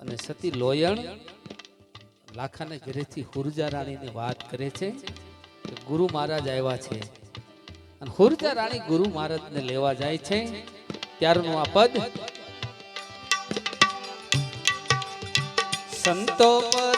અને સતી લોયણ લાખાને ઘરેથી હુરજા રાણીની વાત કરે છે કે ગુરુ મહારાજ આવ્યા છે. અને હુરજા રાણી ગુરુ મહારાજને લેવા જાય છે. ત્યારનું આ પદ સંતો પધાર્યા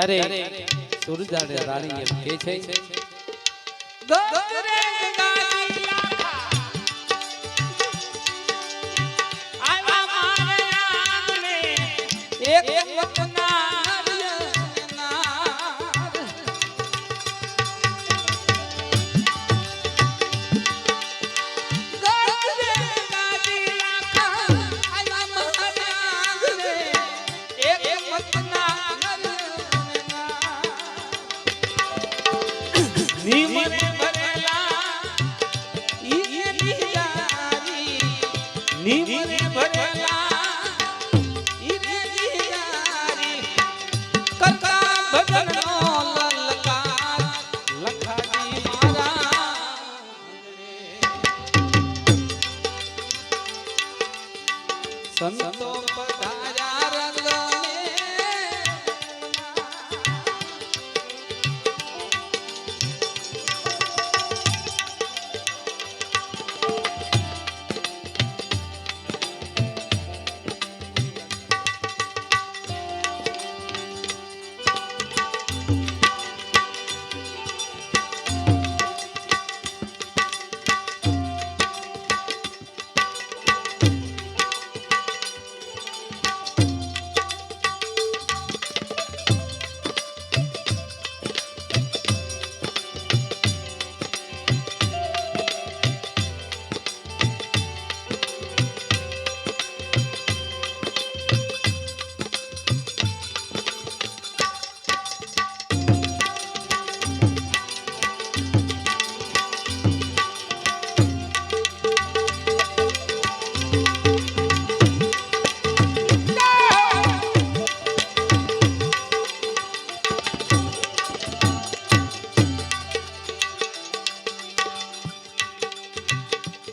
ત્યારે સુરજાને રાણી એમ કે છે. નિમરે ભરેલા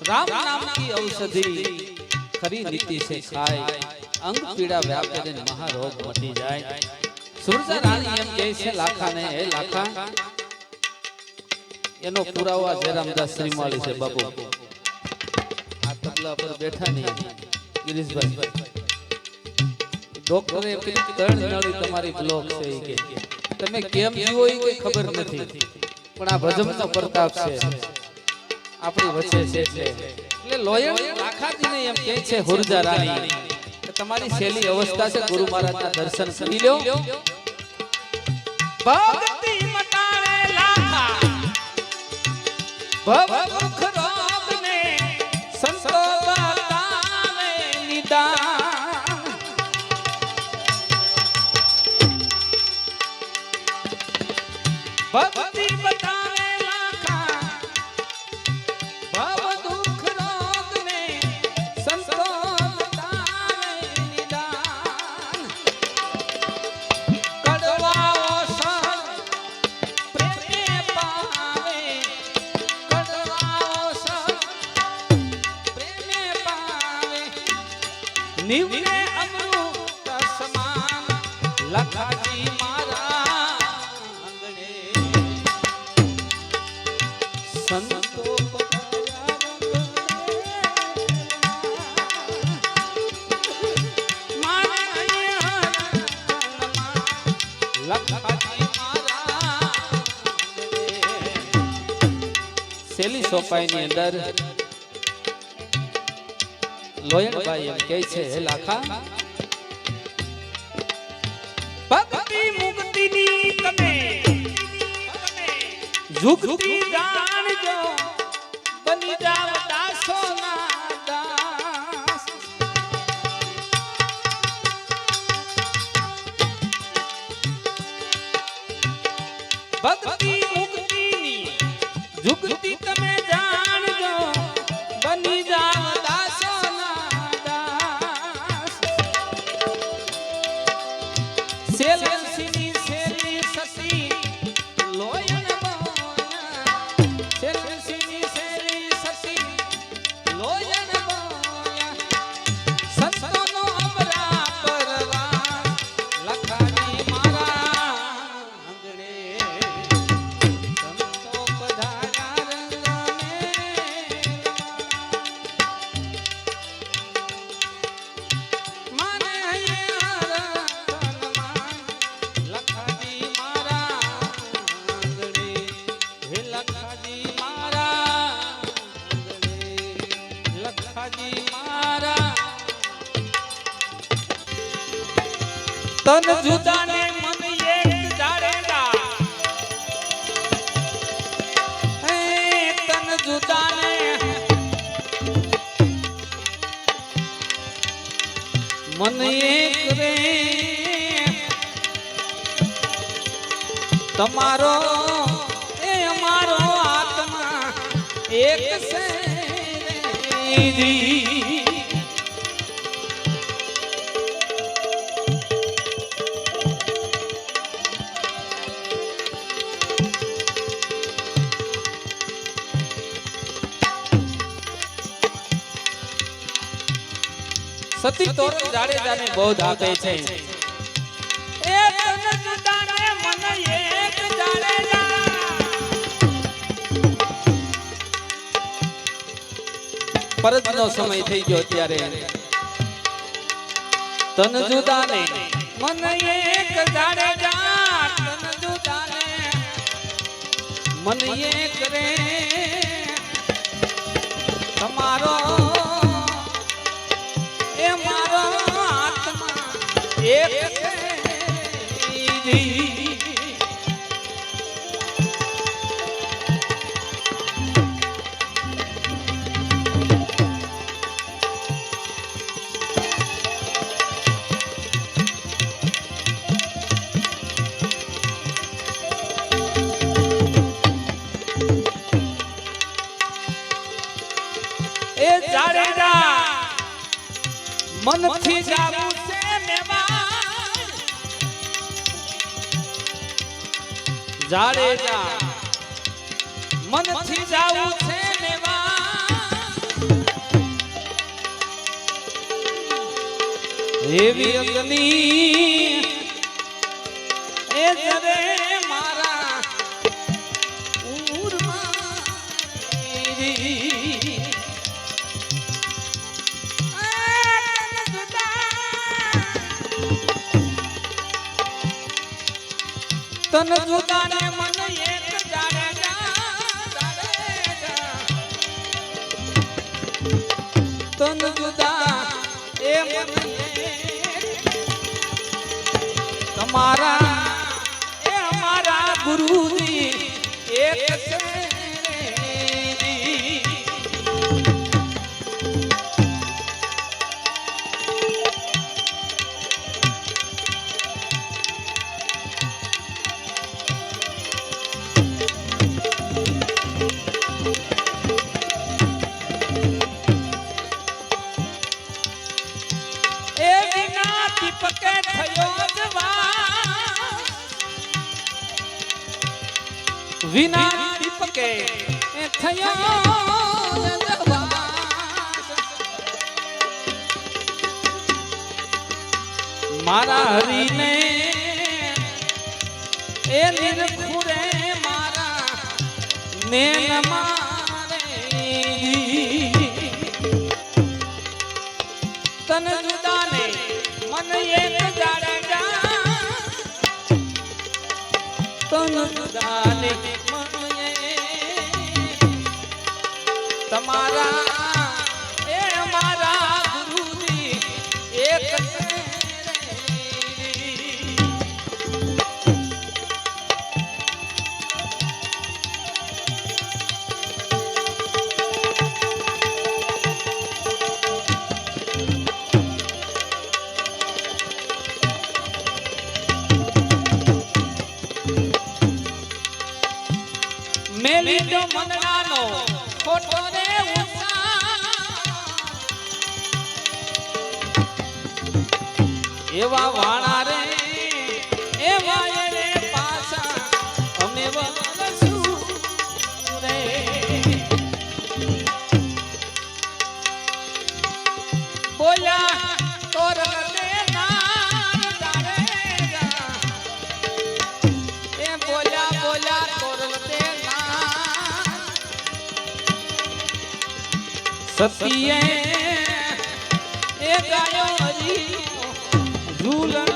રામ નામ કી ઔષધિ? ખરી નીતિ છે ખાય. અંગ પીડા વ્યાપે ને મહારોગ મટી જાય. સુરજ રાણી એમ કહે છે લાખા ને હે લાખા. એનો પુરાવો જયરામદાસ શ્રીમાળી છે, બાપુ. આ તબલા પર બેઠા નહીં. ગિરીશભાઈ. ડોક્ટરે ત્રણ નળી તમારી બ્લોક છે કે તમે કેમ જીવો એ કોઈ ખબર નથી. પણ આ ભજનનો પ્રતાપ છે. આપણી વચ્ચે છે એટલે એટલે લોયણ લાખાજીને એમ કહે છે હુરજા રાણી. તમારી છેલ્લી અવસ્થા છે, ગુરુ મહારાજના દર્શન કરી લ્યો. ભક્તિ મટાડે લાખા ભવ સેલી સોપાઈની અંદર લોયણભાઈ એમ કહે છે હે લાખા ભક્તિ મુક્તિની તમે જુગતિ જાણજો બની જાવ દાસોના દાસ ભક્તિ મારા. તન જુદાને મન એક જાડેલા હે તન જુદાને. મન એક રે તમારો એ અમારો આત્મા એક છે. જી. સતી તોરણ જાડેજાને બૌદ્ધ આપે છે એક તન જુદાને મન એક જાડેજા પરજનો સમય થઈ ગયો ત્યારે. તન જુદાને, મન એક જાડેજા તન જુદાને, મન એક રે. તમારો જાડેજા. મનથી જાવું છે એવી અગ્નિ એ જરે મારા ઉરમાં તન જુદાને મન એક જાડેજા. તન જુદા એ મન. તમારા એ અમારા ગુરુજી વિના દીપકે એ થયા. મારા હરીને એ નિરખુરે મારા નેન મારે તન જુદાને મન એક જાડા તન જુદાને એ મારા ગુરુજી એક. મેલી તો ઉત્સાહ. એવા વાણા રે એવા રે પાછા અમે વલસું રે. બોલ્યા સતીએ એ ગાયો ઝૂલણ